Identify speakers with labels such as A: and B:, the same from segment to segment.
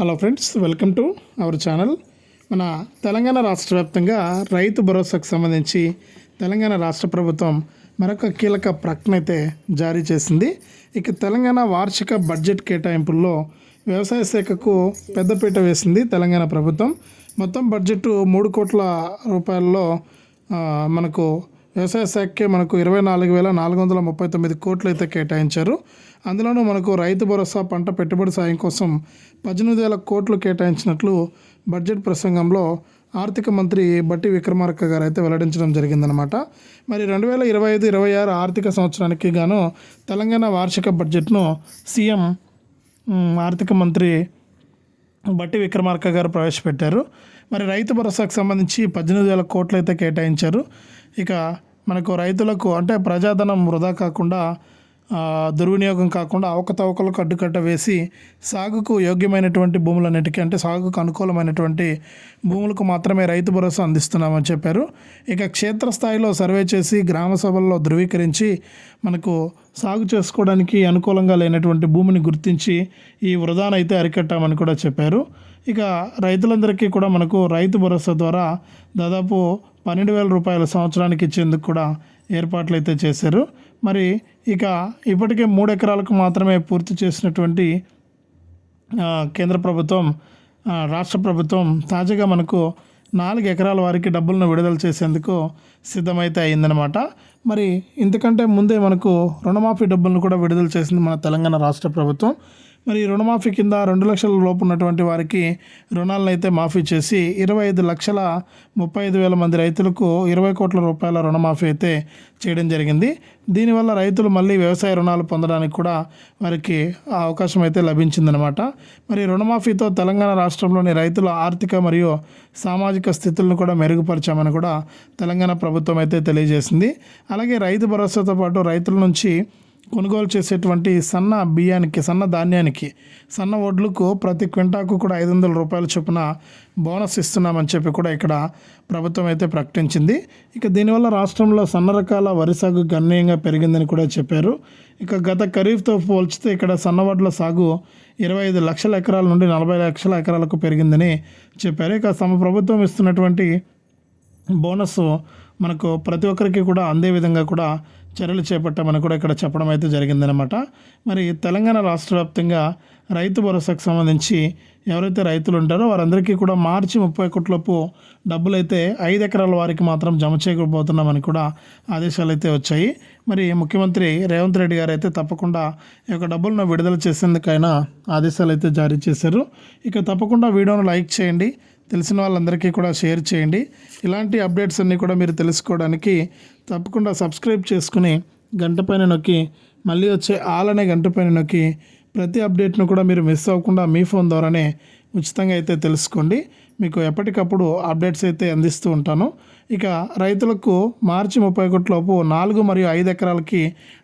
A: Hello friends welcome to our channel మన తెలంగాణ రాష్ట్ర వ్యాప్తంగా రైతు భరోసాకు సంబంధించి తెలంగాణ రాష్ట్ర ప్రభుత్వం మరొక కీలక ప్రకటన అయితే జారీ చేసింది. ఇక తెలంగాణ వార్షిక బడ్జెట్ కేటాయింపుల్లో వ్యవసాయ శాఖకు పెద్దపీట వేసింది తెలంగాణ ప్రభుత్వం. మొత్తం బడ్జెట్ మూడు కోట్ల రూపాయల్లో మనకు వ్యవసాయ శాఖకే మనకు ఇరవై నాలుగు వేల నాలుగు వందల ముప్పై తొమ్మిది కోట్లు అయితే కేటాయించారు. అందులోనూ మనకు రైతు భరోసా పంట పెట్టుబడి సాయం కోసం పద్దెనిమిది వేల కోట్లు కేటాయించినట్లు బడ్జెట్ ప్రసంగంలో ఆర్థిక మంత్రి బట్టి విక్రమార్క గారు అయితే వెల్లడించడం జరిగిందనమాట మరి రెండు వేల ఇరవై ఐదు ఇరవై ఆరు ఆర్థిక సంవత్సరానికి గాను తెలంగాణ వార్షిక బడ్జెట్ను సీఎం ఆర్థిక మంత్రి బట్టి విక్రమార్క గారు ప్రవేశపెట్టారు. మరి రైతు భరోసాకు సంబంధించి పద్దెనిమిది వేల కోట్లు అయితే కేటాయించారు. ఇక మనకు రైతులకు అంటే ప్రజాధనం వృధా కాకుండా దుర్వినియోగం కాకుండా అవకతవకలకు అడ్డుకట్ట వేసి సాగుకు యోగ్యమైనటువంటి భూములన్నిటికీ అంటే సాగుకు అనుకూలమైనటువంటి భూములకు మాత్రమే రైతు భరోసా అందిస్తున్నామని చెప్పారు. ఇక క్షేత్రస్థాయిలో సర్వే చేసి గ్రామ సభల్లో ధృవీకరించి మనకు సాగు చేసుకోవడానికి అనుకూలంగా లేనటువంటి భూమిని గుర్తించి ఈ వృధానైతే అరికట్టామని కూడా చెప్పారు. ఇక రైతులందరికీ కూడా మనకు రైతు భరోసా ద్వారా దాదాపు పన్నెండు వేల రూపాయల సంవత్సరానికి ఇచ్చేందుకు కూడా ఏర్పాట్లు అయితే చేశారు. మరి ఇక ఇప్పటికే మూడు ఎకరాలకు మాత్రమే పూర్తి చేసినటువంటి కేంద్ర ప్రభుత్వం రాష్ట్ర ప్రభుత్వం తాజాగా మనకు నాలుగు ఎకరాల వారికి డబ్బులను విడుదల చేసేందుకు సిద్ధమైతే అయిందనమాట మరి ఇంతకంటే ముందే మనకు రుణమాఫీ డబ్బులను కూడా విడుదల చేసింది మన తెలంగాణ రాష్ట్ర ప్రభుత్వం. మరి రుణమాఫీ కింద రెండు లక్షల లోపు ఉన్నటువంటి వారికి రుణాలను అయితే మాఫీ చేసి ఇరవై ఐదు లక్షల ముప్పై ఐదు వేల మంది రైతులకు ఇరవై కోట్ల రూపాయల రుణమాఫీ అయితే చేయడం జరిగింది. దీనివల్ల రైతులు మళ్ళీ వ్యవసాయ రుణాలు పొందడానికి కూడా వారికి ఆ అవకాశం అయితే లభించిందనమాట మరి రుణమాఫీతో తెలంగాణ రాష్ట్రంలోని రైతుల ఆర్థిక మరియు సామాజిక స్థితులను కూడా మెరుగుపరిచామని కూడా తెలంగాణ ప్రభుత్వం అయితే తెలియజేసింది. అలాగే రైతు భరోసాతో పాటు రైతుల నుంచి కొనుగోలు చేసేటువంటి సన్న బియ్యానికి సన్న ధాన్యానికి సన్న వడ్లకు ప్రతి క్వింటాకు కూడా ఐదు వందల రూపాయల చొప్పున బోనస్ ఇస్తున్నామని చెప్పి కూడా ఇక్కడ ప్రభుత్వం అయితే ప్రకటించింది. ఇక దీనివల్ల రాష్ట్రంలో సన్న రకాల వరి సాగు గణనీయంగా పెరిగిందని కూడా చెప్పారు. ఇక గత ఖరీఫ్తో పోల్చితే ఇక్కడ సన్న వడ్ల సాగు ఇరవై ఐదు లక్షల ఎకరాల నుండి నలభై లక్షల ఎకరాలకు పెరిగిందని చెప్పారు. ఇక తమ ప్రభుత్వం ఇస్తున్నటువంటి బోనస్ మనకు ప్రతి ఒక్కరికి కూడా అందే విధంగా కూడా చర్యలు చేపట్టామని కూడా ఇక్కడ చెప్పడం అయితే జరిగిందనమాట మరి తెలంగాణ రాష్ట్ర వ్యాప్తంగా రైతు భరోసాకు సంబంధించి ఎవరైతే రైతులు ఉంటారో వారందరికీ కూడా మార్చి ముప్పై ఒకటిలోపు డబ్బులు అయితే ఐదు ఎకరాల వారికి మాత్రం జమ చేయకపోతున్నామని కూడా ఆదేశాలు అయితే వచ్చాయి. మరి ముఖ్యమంత్రి రేవంత్ రెడ్డి గారు అయితే తప్పకుండా ఈ యొక్క డబ్బులను విడుదల చేసేందుకైనా ఆదేశాలు అయితే జారీ చేశారు. ఇక తప్పకుండా వీడియోను లైక్ చేయండి. తెలిసిన వాళ్ళందరికీ కూడా షేర్ చేయండి. ఇలాంటి అప్డేట్స్ అన్నీ కూడా మీరు తెలుసుకోవడానికి తప్పకుండా సబ్స్క్రైబ్ చేసుకుని గంట పైన నొక్కి మళ్ళీ వచ్చే ఆల్ అనే గంట పైన నొక్కి ప్రతి అప్డేట్ను కూడా మీరు మిస్ అవ్వకుండా మీ ఫోన్ ద్వారానే ఉచితంగా అయితే తెలుసుకోండి. మీకు ఎప్పటికప్పుడు అప్డేట్స్ అయితే అందిస్తూ ఉంటాను. ఇక రైతులకు మార్చి ముప్పై ఒకటిలోపు నాలుగు మరియు ఐదు ఎకరాలకి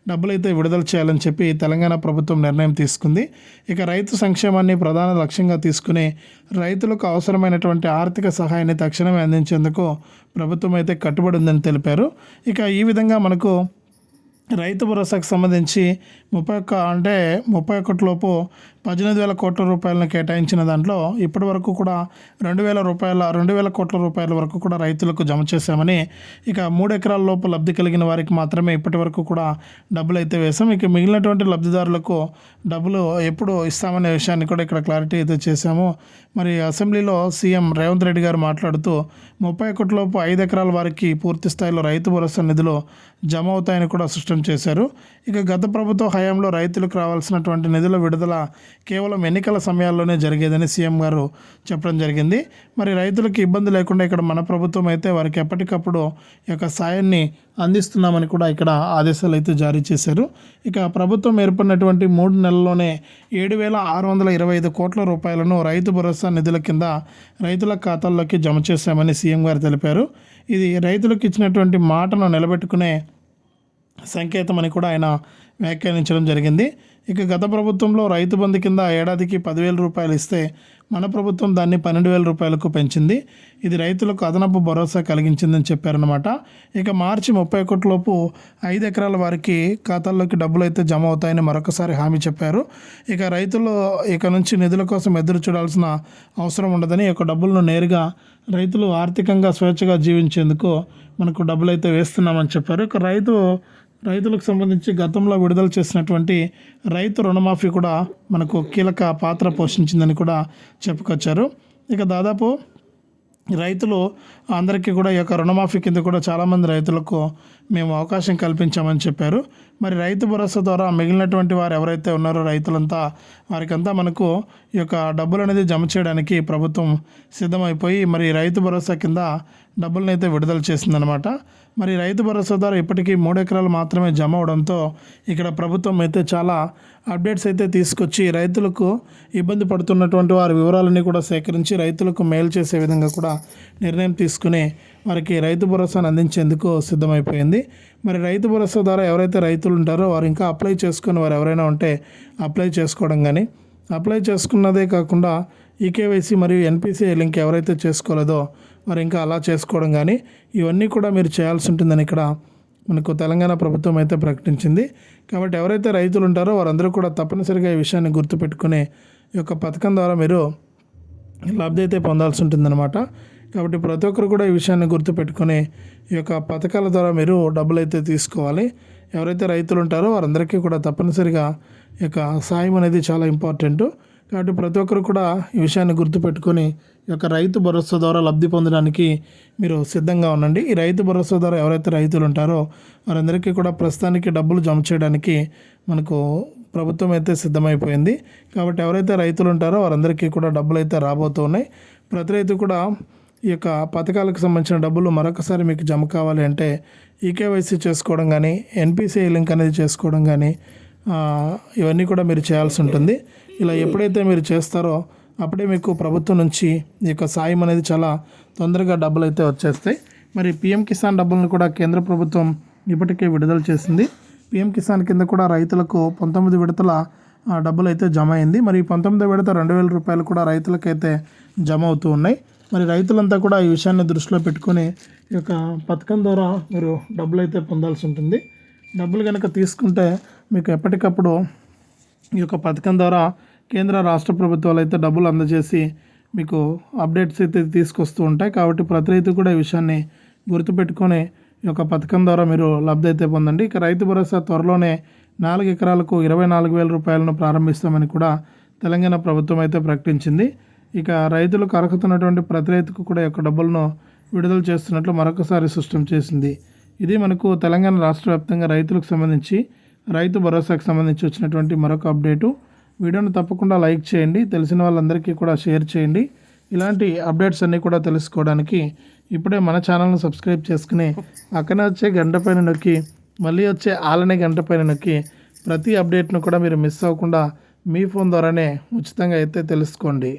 A: డబ్బులైతే విడుదల చేయాలని చెప్పి తెలంగాణ ప్రభుత్వం నిర్ణయం తీసుకుంది. ఇక రైతు సంక్షేమాన్ని ప్రధాన లక్ష్యంగా తీసుకుని రైతులకు అవసరమైనటువంటి ఆర్థిక సహాయాన్ని తక్షణమే అందించేందుకు ప్రభుత్వం అయితే కట్టుబడి ఉందని తెలిపారు. ఇక ఈ విధంగా మనకు రైతు భరోసాకు సంబంధించి ముప్పై ఒక్క అంటే ముప్పై ఒకటిలోపు పద్దెనిమిది వేల కోట్ల రూపాయలను కేటాయించిన దాంట్లో ఇప్పటి వరకు కూడా రెండు వేల రూపాయల రెండు వేల కోట్ల రూపాయల వరకు కూడా రైతులకు జమ చేశామని ఇక మూడు ఎకరాల లోపు లబ్ధి కలిగిన వారికి మాత్రమే ఇప్పటి వరకు కూడా డబ్బులు అయితే వేసాం ఇక మిగిలినటువంటి లబ్ధిదారులకు డబ్బులు ఎప్పుడు ఇస్తామనే విషయాన్ని కూడా ఇక్కడ క్లారిటీ అయితే చేశాము. మరి అసెంబ్లీలో సీఎం రేవంత్ రెడ్డి గారు మాట్లాడుతూ ముప్పై ఒకటిలోపు ఐదు ఎకరాల వారికి పూర్తి స్థాయిలో రైతు భరోసా నిధులు జమ అవుతాయని కూడా స్పష్టం చేశారు. ఇక గత ప్రభుత్వ హయాంలో రైతులకు రావాల్సినటువంటి నిధుల విడుదల కేవలం ఎన్నికల సమయాల్లోనే జరిగేదని సీఎం గారు చెప్పడం జరిగింది. మరి రైతులకు ఇబ్బంది లేకుండా ఇక్కడ మన ప్రభుత్వం అయితే వారికి ఎప్పటికప్పుడు ఈ యొక్క సాయాన్ని అందిస్తున్నామని కూడా ఇక్కడ ఆదేశాలు అయితే జారీ చేశారు. ఇక ప్రభుత్వం ఏర్పడినటువంటి మూడు నెలల్లోనే ఏడు వేల ఆరు వందల ఇరవై ఐదు కోట్ల రూపాయలను రైతు భరోసా నిధుల కింద రైతుల ఖాతాల్లోకి జమ చేశామని సీఎం గారు తెలిపారు. ఇది రైతులకు ఇచ్చినటువంటి మాటను నిలబెట్టుకునే సంకేతం అని కూడా ఆయన వ్యాఖ్యానించడం జరిగింది. ఇక గత ప్రభుత్వంలో రైతు బంధు కింద ఏడాదికి పదివేల రూపాయలు ఇస్తే మన ప్రభుత్వం దాన్ని పన్నెండు వేల రూపాయలకు పెంచింది. ఇది రైతులకు అదనపు భరోసా కలిగించిందని చెప్పారనమాట ఇక మార్చి ముప్పై ఒకటిలోపు ఐదు ఎకరాల వారికి ఖాతాల్లోకి డబ్బులు అయితే జమ అవుతాయని మరొకసారి హామీ చెప్పారు. ఇక రైతులు ఇక నుంచి నిధుల కోసం ఎదురు చూడాల్సిన అవసరం ఉండదని యొక్క డబ్బులను నేరుగా రైతులు ఆర్థికంగా స్వేచ్ఛగా జీవించేందుకు మనకు డబ్బులు అయితే వేస్తున్నామని చెప్పారు. ఇక రైతు రైతులకు సంబంధించి గతంలో విడుదల చేసినటువంటి రైతు రుణమాఫీ కూడా మనకు కీలక పాత్ర పోషించిందని కూడా చెప్పుకొచ్చారు. ఇక దాదాపు రైతులు అందరికీ కూడా ఈ యొక్క రుణమాఫీ కింద కూడా చాలామంది రైతులకు మేము అవకాశం కల్పించామని చెప్పారు. మరి రైతు భరోసా ద్వారా మిగిలినటువంటి వారు ఎవరైతే ఉన్నారో రైతులంతా వారికంతా మనకు ఈ యొక్క డబ్బులు అనేది జమ చేయడానికి ప్రభుత్వం సిద్ధమైపోయి మరి రైతు భరోసా కింద డబ్బులను అయితే విడుదల చేసిందనమాట మరి రైతు భరోసా ద్వారా ఇప్పటికీ మూడు ఎకరాలు మాత్రమే జమ అవడంతో ఇక్కడ ప్రభుత్వం అయితే చాలా అప్డేట్స్ అయితే తీసుకొచ్చి రైతులకు ఇబ్బంది పడుతున్నటువంటి వారి వివరాలన్నీ కూడా సేకరించి రైతులకు మేలు చేసే విధంగా కూడా నిర్ణయం తీసుకుని వారికి రైతు భరోసాను అందించేందుకు సిద్ధమైపోయింది. మరి రైతు భరోసా ద్వారా ఎవరైతే రైతులు ఉంటారో వారు ఇంకా అప్లై చేసుకుని వారు ఎవరైనా ఉంటే అప్లై చేసుకోవడం కానీ అప్లై చేసుకున్నదే కాకుండా ఈకేవైసీ మరియు ఎన్పిసి లింక్ ఎవరైతే చేసుకోలేదో వారు ఇంకా అలా చేసుకోవడం కానీ ఇవన్నీ కూడా మీరు చేయాల్సి ఉంటుందని ఇక్కడ మనకు తెలంగాణ ప్రభుత్వం అయితే ప్రకటించింది. కాబట్టి ఎవరైతే రైతులు ఉంటారో వారందరూ కూడా తప్పనిసరిగా ఈ విషయాన్ని గుర్తుపెట్టుకుని ఈ యొక్క పథకం ద్వారా మీరు లబ్ధి అయితే పొందాల్సి ఉంటుందన్నమాట. కాబట్టి ప్రతి ఒక్కరు కూడా ఈ విషయాన్ని గుర్తుపెట్టుకొని ఈ యొక్క పథకాల ద్వారా మీరు డబ్బులు అయితే తీసుకోవాలి. ఎవరైతే రైతులు ఉంటారో వారందరికీ కూడా తప్పనిసరిగా ఈ యొక్క సాయం అనేది చాలా ఇంపార్టెంట్. కాబట్టి ప్రతి ఒక్కరు కూడా ఈ విషయాన్ని గుర్తుపెట్టుకొని ఈ యొక్క రైతు భరోసా ద్వారా లబ్ధి పొందడానికి మీరు సిద్ధంగా ఉండండి. ఈ రైతు భరోసా ద్వారా ఎవరైతే రైతులు ఉంటారో వారందరికీ కూడా ప్రస్తుతానికి డబ్బులు జమ చేయడానికి మనకు ప్రభుత్వం అయితే సిద్ధమైపోయింది. కాబట్టి ఎవరైతే రైతులు ఉంటారో వారందరికీ కూడా డబ్బులు అయితే రాబోతున్నాయి ప్రతి రైతు కూడా ఈ యొక్క పథకాలకు సంబంధించిన డబ్బులు మరొకసారి మీకు జమ కావాలి అంటే ఈకేవైసీ చేసుకోవడం కానీ ఎన్పిసిఐ లింక్ అనేది చేసుకోవడం కానీ ఇవన్నీ కూడా మీరు చేయాల్సి ఉంటుంది. ఇలా ఎప్పుడైతే మీరు చేస్తారో అప్పుడే మీకు ప్రభుత్వం నుంచి ఈ యొక్క సాయం అనేది చాలా తొందరగా డబ్బులు అయితే వచ్చేస్తాయి. మరి పిఎం కిసాన్ డబ్బులను కూడా కేంద్ర ప్రభుత్వం ఇప్పటికే విడుదల చేసింది. పిఎం కిసాన్ కింద కూడా రైతులకు పంతొమ్మిది విడతల డబ్బులు అయితే జమ అయింది. మరి పంతొమ్మిది విడత రెండు వేల రూపాయలు కూడా రైతులకైతే జమ అవుతూ ఉన్నాయి. మరి రైతులంతా కూడా ఈ విషయాన్ని దృష్టిలో పెట్టుకొని ఈ యొక్క పథకం ద్వారా మీరు డబ్బులు అయితే పొందాల్సి ఉంటుంది. డబ్బులు కనుక తీసుకుంటే మీకు ఎప్పటికప్పుడు ఈ యొక్క పథకం ద్వారా కేంద్ర రాష్ట్ర ప్రభుత్వాలు అయితే డబ్బులు అందజేసి మీకు అప్డేట్స్ అయితే తీసుకొస్తూ ఉంటాయి. కాబట్టి ప్రతి రైతు కూడా ఈ విషయాన్ని గుర్తుపెట్టుకొని ఈ యొక్క పథకం ద్వారా మీరు లబ్ధి అయితే పొందండి. ఇక రైతు భరోసా త్వరలోనే నాలుగు ఎకరాలకు ఇరవై నాలుగు వేల రూపాయలను ప్రారంభిస్తామని కూడా తెలంగాణ ప్రభుత్వం అయితే ప్రకటించింది. ఇక రైతులకు అర్హత ప్రతి రైతుకు కూడా యొక్క డబ్బులను విడుదల చేస్తున్నట్లు మరొకసారి స్పష్టం చేసింది. ఇది మనకు తెలంగాణ రాష్ట్ర వ్యాప్తంగా రైతులకు సంబంధించి రైతు భరోసాకు సంబంధించి వచ్చినటువంటి మరొక అప్డేటు. వీడియోను తప్పకుండా లైక్ చేయండి తెలిసిన వాళ్ళందరికీ కూడా షేర్ చేయండి. ఇలాంటి అప్డేట్స్ అన్నీ కూడా తెలుసుకోవడానికి ఇప్పుడే మన ఛానల్ను సబ్స్క్రైబ్ చేసుకుని పక్కన వచ్చే గంట పైన నొక్కి మళ్ళీ వచ్చే ఆలనే గంట పైన నొక్కి ప్రతి అప్డేట్ను కూడా మీరు మిస్ అవ్వకుండా మీ ఫోన్ ద్వారానే ఉచితంగా అయితే తెలుసుకోండి.